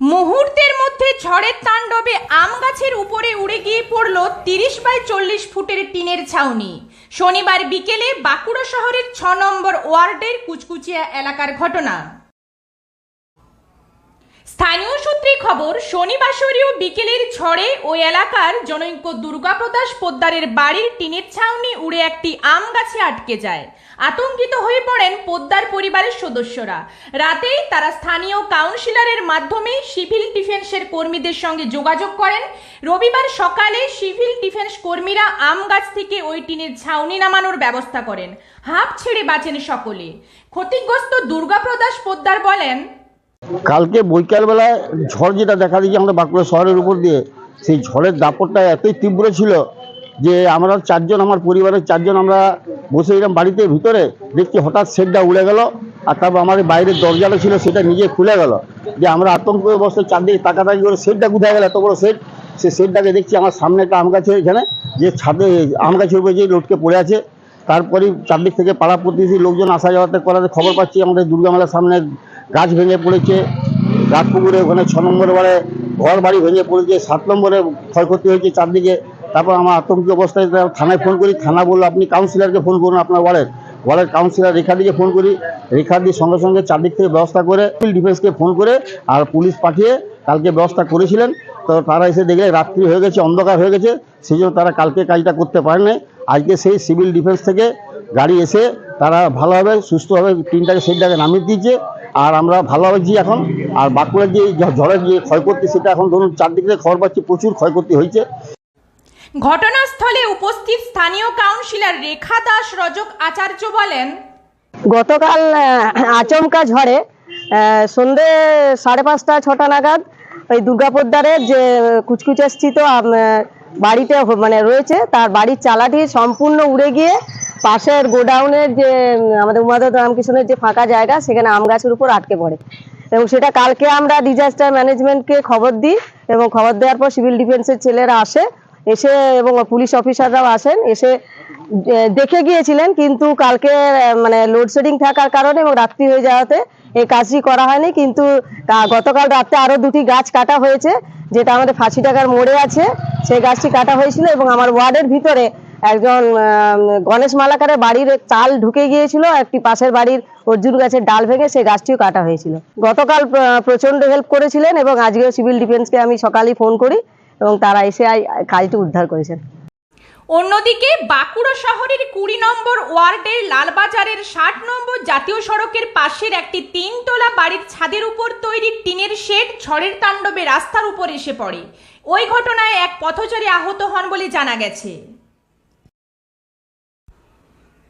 মুহূর্তের মধ্যে ঝড়ের তাণ্ডবে আম গাছের উপরে উড়ে গিয়ে পড়ল তিরিশ বাই চল্লিশ ফুটের টিনের ছাউনি। শনিবার বিকেলে বাঁকুড়া শহরের ছ নম্বর ওয়ার্ডের কুচকুচিয়া এলাকার ঘটনা। স্থানীয় সূত্রে খবর শনিবাসরীয় বিকেলের ঝড়ে ওই এলাকার জনৈক দুর্গাপ্রদাস পোদ্দারের বাড়ির টিনের ছাউনি উড়ে একটি আম গাছে আটকে যায়। আতঙ্কিত হয়ে পড়েন পোদ্দার পরিবারের সদস্যরা। রাতেই তারা স্থানীয় কাউন্সিলরের মাধ্যমে সিভিল ডিফেন্সের কর্মীদের সঙ্গে যোগাযোগ করেন। রবিবার সকালে সিভিল ডিফেন্স কর্মীরা আম গাছ থেকে ওই টিনের ছাউনি নামানোর ব্যবস্থা করেন। হাঁপ ছেড়ে বাঁচেন সকলে। ক্ষতিগ্রস্ত দুর্গাপ্রদাস পোদ্দার বলেন কালকে বৈকালবেলায় ঝড় যেটা দেখা দিয়েছে আমাদের বাঁকুড়া শহরের উপর দিয়ে, সেই ঝড়ের দাপটটা এতই তীব্র ছিল যে আমরা চারজন, আমার পরিবারের চারজন আমরা বসে এলাম বাড়িতে ভিতরে দেখছি হঠাৎ শেডটা উড়ে গেল আর তারপর আমাদের বাইরের দরজাটা ছিল, সেটা নিজে খুলে গেল। যে আমরা আতঙ্ক অবস্থায় চারদিকে তাকাতাকি করে শেডটা কোথায় গেল, এত বড় শেড? সে শেডটাকে দেখছি আমার সামনে একটা আম গাছে এখানে, যে ছাদে আম গাছের উপরে যে লটকে পড়ে আছে। তারপরেই চারদিক থেকে পাড়া প্রতিবেশী লোকজন আসা যাওয়াতে করাতে খবর পাচ্ছি, আমাদের দুর্গা মেলার সামনে গাছ ভেঙে পড়েছে। রাজপুকুরে ওখানে ছ নম্বর বারে ঘর বাড়ি ভেঙে পড়েছে, সাত নম্বরে ক্ষয়ক্ষতি হয়েছে চারদিকে। তারপর আমার আতঙ্কিত অবস্থায় থানায় ফোন করি, থানা বলল, আপনি কাউন্সিলরকে ফোন করুন আপনার ওয়ার্ডের। ওয়ার্ডের কাউন্সিলর রেখাদিকে ফোন করি। রেখাদি সঙ্গে সঙ্গে চারদিক থেকে ব্যবস্থা করে সিভিল ডিফেন্সকে ফোন করে আর পুলিশ পাঠিয়ে কালকে ব্যবস্থা করেছিলেন। তো তারা এসে দেখলে রাত্রি হয়ে গেছে, অন্ধকার হয়ে গেছে। সেই জন্য তারা কালকে কাজটা করতে পারে নাই আজকে সেই সিভিল ডিফেন্স থেকে গাড়ি এসে তারা ভালোভাবে, সুস্থভাবে তিনটাকে সেইটাকে নামিয়ে দিয়েছে। আর আমরা ভালোভাবে আছি এখন। আর বাঁকুড়ার যে ঝড়ের যে ক্ষয়ক্ষতি সেটা এখন ধরুন চারদিক থেকে খবর পাচ্ছি প্রচুর ক্ষয়ক্ষতি হয়েছে। ঘটনাস্থলে উপস্থিত স্থানীয় কাউন্সিলর রেখা দাস রজক আচার্য বলেন গতকাল আহ, আচমকা ঝড়ে আহ, সন্ধে সাড়ে পাঁচটা ছটা নাগাদ ওই দুর্গাপোদ্দারের যে কুচকুচা স্থিত বাড়িতে মানে রয়েছে তার বাড়ির চালাটি সম্পূর্ণ উড়ে গিয়ে পাশের গোডাউনের যে আমাদের উমাদত রামকৃষ্ণের যে ফাঁকা জায়গা, সেখানে আম গাছের উপর আটকে পড়ে। এবং সেটা কালকে আমরা ডিজাস্টার ম্যানেজমেন্টকে খবর দিই এবং খবর দেওয়ার পর সিভিল ডিফেন্সের ছেলেরা আসে, এসে এবং পুলিশ অফিসাররাও আসেন, এসে দেখে গিয়েছিলেন, কিন্তু কালকে মানে লোডশেডিং থাকার কারণে এবং রাত্রি হয়ে যাওয়াতে এই কাজটি করা হয়নি, কিন্তু গতকাল রাতে আরও দুটি গাছ কাটা হয়েছে, যেটা আমাদের ফাঁসি টাকার মোড়ে আছে, সেই গাছটি কাটা হয়েছিল এবং আমার ওয়ার্ডের ভিতরে একজন গণেশ মালাকারের বাড়ির চাল ঢুকে গিয়েছিল, একটি পাশের বাড়ির অর্জুন গাছের ডাল ভেঙে সেই গাছটিও কাটা হয়েছিল। গতকাল প্র- প্রচণ্ড হেল্প করেছিলেন এবং আজকেও সিভিল ডিফেন্সকে আমি সকালেই ফোন করি এবং তারা এসে কাজটি উদ্ধার করেছেন। অন্যদিকে, বাঁকুড়া শহরের কুড়ি নম্বর ওয়ার্ডের লালবাজারের ষাট নম্বর জাতীয় সড়কের পাশের একটি তিনতলা বাড়ির ছাদের উপর তৈরি টিনের শেড ঝড়ের তাণ্ডবে রাস্তার উপর এসে পড়ে। ওই ঘটনায় এক পথচারী আহত হন বলে জানা গেছে।